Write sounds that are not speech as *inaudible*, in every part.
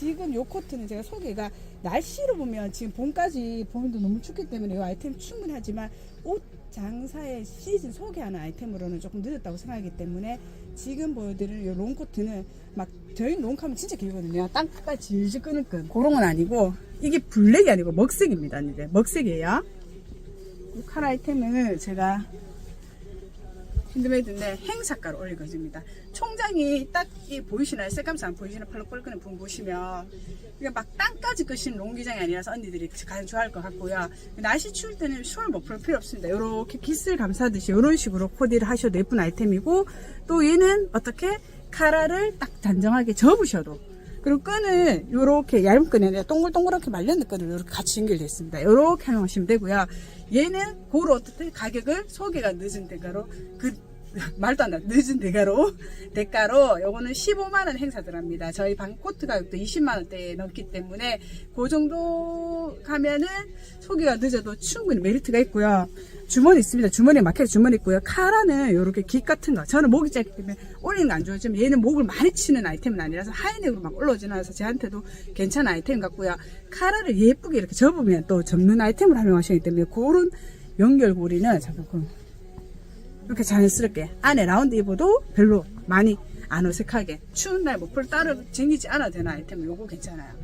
지금 요 코트는 제가 소개가 날씨로 보면 지금 봄까지 봄도 너무 춥기 때문에 이 아이템 충분하지만 옷 장사의 시즌 소개하는 아이템으로는 조금 늦었다고 생각하기 때문에 지금 보여드릴 이 롱코트는 막 저희 롱카면 진짜 길거든요. 땅까지 질질 끄는 끈 그런 건 아니고 이게 블랙이 아니고 먹색입니다. 이제 먹색이에요. 이 칼 아이템을 제가 핸드메이드인데 행사가로 올려거집니다. 총장이 딱 이 보이시나요? 색감상 안 보이시나? 팔로 뻘끄는 부분 보시면 이게 막 땅까지 끄시는 롱기장이 아니라서 언니들이 가장 좋아할 것 같고요. 날씨 추울 때는 슈얼 머플러 필요 없습니다. 이렇게 깃을 감싸듯이 이런 식으로 코디를 하셔도 예쁜 아이템이고 또 얘는 어떻게 카라를 딱 단정하게 접으셔도 그리고 끈을 이렇게 얇은 끈에 동글동글하게 말려는 끈을 이렇게 같이 연결되어 있습니다. 이렇게 활용하시면 되고요. 얘는 고로 어떻게 가격을 소개가 늦은 대가로 그 말도 안 나. 늦은 대가로 *laughs* 대가로 요거는 15만 원 행사 들어갑니다. 저희 방 코트 가격도 20만 원대에 넘기 때문에 그 정도 가면은 소개가 늦어도 충분히 메리트가 있고요. 주머니 있습니다. 주머니에 마켓 주머니 있고요. 카라는 요렇게 깃 같은 거. 저는 목이 짧기 때문에 올리는 거 안 좋아하지만 얘는 목을 많이 치는 아이템은 아니라서 하이넥으로 막 올라오지는 않아서 저한테도 괜찮은 아이템 같고요. 카라를 예쁘게 이렇게 접으면 또 접는 아이템을 활용하시기 때문에 그런 연결고리는 잠깐 그 이렇게 자연스럽게 안에 라운드 입어도 별로 많이 안 어색하게 추운 날 목풀 따로 쟁이지 않아도 되는 아이템 요거 괜찮아요.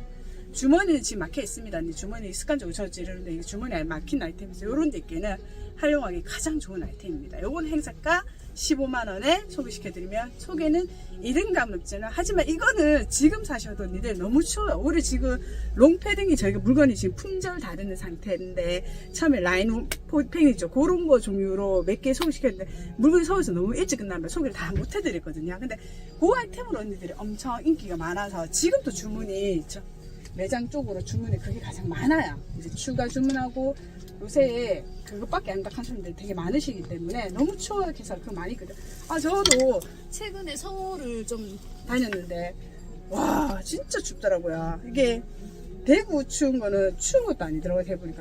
주머니는 지금 막혀 있습니다. 근데 주머니 습관적으로 저 찌르는데 이게 주머니에 막힌 아이템에서 요런 데 있기는 활용하기 가장 좋은 아이템입니다. 요건 행사가 15만원에 소개시켜드리면 소개는 이른감 없지는 하지만 이거는 지금 사셔도 니들 너무 추워요. 우리 지금 롱패딩이 저희가 물건이 지금 품절 다 되는 상태인데 처음에 라인 팽이죠. 그런 거 종류로 몇 개 소개시켰는데 물건이 서울에서 너무 일찍 끝나면 소개를 다 못 해드렸거든요. 근데 그 아이템으로 언니들이 엄청 인기가 많아서 지금도 주문이 저 매장 쪽으로 주문이 그게 가장 많아요. 이제 추가 주문하고 요새 그것밖에 안 딱하시는 분들 되게 많으시기 때문에 너무 추워요 해서 그거 많이 있거든 아 저도 최근에 서울을 좀 다녔는데 와 진짜 춥더라고요. 이게 대구 추운 거는 추운 것도 아니더라고요 해보니까